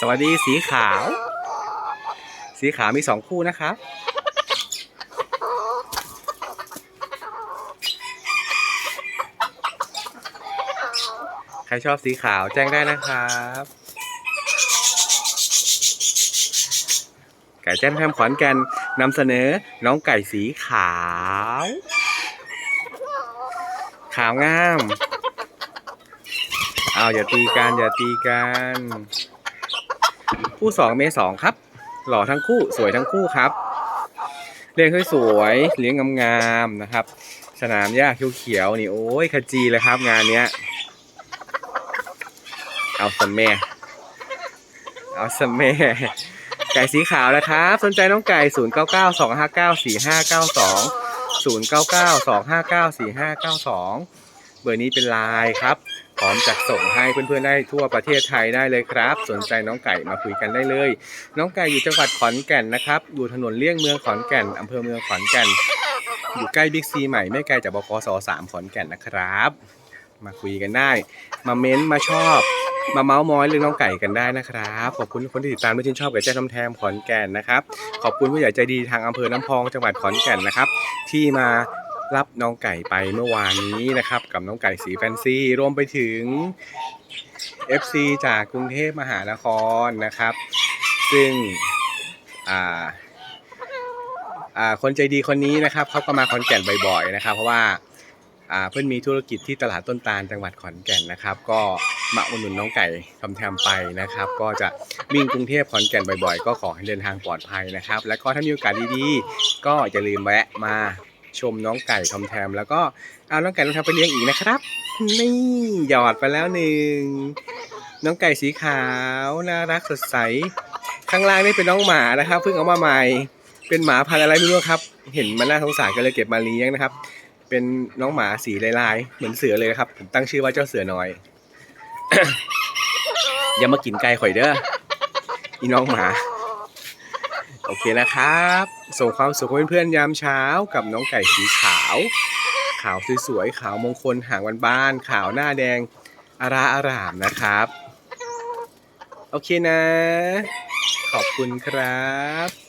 สวัสดีสีขาว สีขาวมีสองคู่นะครับ ใครชอบสีขาวแจ้งได้นะครับ ไก่แจ้นแพมขอนแก่นนำเสนอน้องไก่สีขาว ขาวงาม เอาอย่าตีกันอย่าตีกัน คู่สองเมสองครับ หล่อทั้งคู่สวยทั้งคู่ครับเลี้ยงสวยๆเลี้ยงงามๆนะครับ สนามหญ้าเขียวๆนี่โอ้ยขจีเลยครับ งานเนี้ยเอาสมแม่เอาสมแม่ไก่สีขาวนะครับ สนใจน้องไก่ 0 9 9 2 5 9 4 5 9 2 0 9 9 2 5 9 4 5 9 2 เบอร์นี้เป็นไลน์ครับ พร้อมจัดส่งให้เพื่อนๆได้ทั่วประเทศไทยได้เลยครับ สนใจน้องไก่มาคุยกันได้เลย น้องไก่อยู่จังหวัดขอนแก่นนะครับอยู่ถนนเลี่ยงเมืองขอนแก่นอำเภอเมืองขอนแก่น อยู่ใกล้บิ๊กซีใหม่ไม่ไกลจากบกสสามขอนแก่นนะครับ มาคุยกันได้ มาเม้นมาชอบ มาเมาส์มอยเรื่องน้องไก่กันได้นะครับขอบคุณทุกคนที่ติดตามและชื่นชอบไก่แจ้ทำแทมขอนแก่นนะครับขอบคุณผู้ใหญ่ใจดีทางอำเภอน้ำพองจังหวัดขอนแก่นนะครับ ที่มา รับน้องไก่ไปเมื่อวานนี้นะครับ กับน้องไก่สีแฟนซีรวมไปถึง FC จากกรุงเทพมหานครนะครับ ซึ่งอ่าอ่าคนใจดีคนนี้นะครับเขาก็มาขอนแก่นบ่อยๆนะครับ เพราะว่าอ่าเพื่อนมีธุรกิจที่ตลาดต้นตาลจังหวัดขอนแก่นนะครับ ก็มาอุดหนุนน้องไก่ทำแทมไปนะครับ ก็จะวิ่งกรุงเทพขอนแก่นบ่อยๆ ก็ขอให้เดินทางปลอดภัยนะครับ และก็ถ้ามีโอกาสดีๆก็อย่าลืมแวะมา ชมน้องไก่ทำแทม แล้วก็เอาน้องไก่ทำแทมไปเลี้ยงอีกนะครับ นี่หยอดไปแล้วหนึ่งน้องไก่สีขาวน่ารักสดใส ข้างล่างนี่เป็นน้องหมานะครับเพิ่งเอามาใหม่ เป็นหมาพันธุ์อะไรไม่รู้ครับ เห็นมันน่าสงสารก็เลยเก็บมาเลี้ยงนะครับ เป็นน้องหมาสีลายๆ เหมือนเสือเลยครับผมตั้งชื่อว่าเจ้าเสือน้อย อย่ามากินไก่ข่อยเด้ออีน้องหมา โอเคนะครับ ส่งความสุขให้เพื่อนๆยามเช้ากับน้องไก่สีขาว ขาวสวยๆขาวมงคลหางวันบ้านๆขาวหน้าแดงอาราอารามนะครับ โอเคนะ ขอบคุณครับ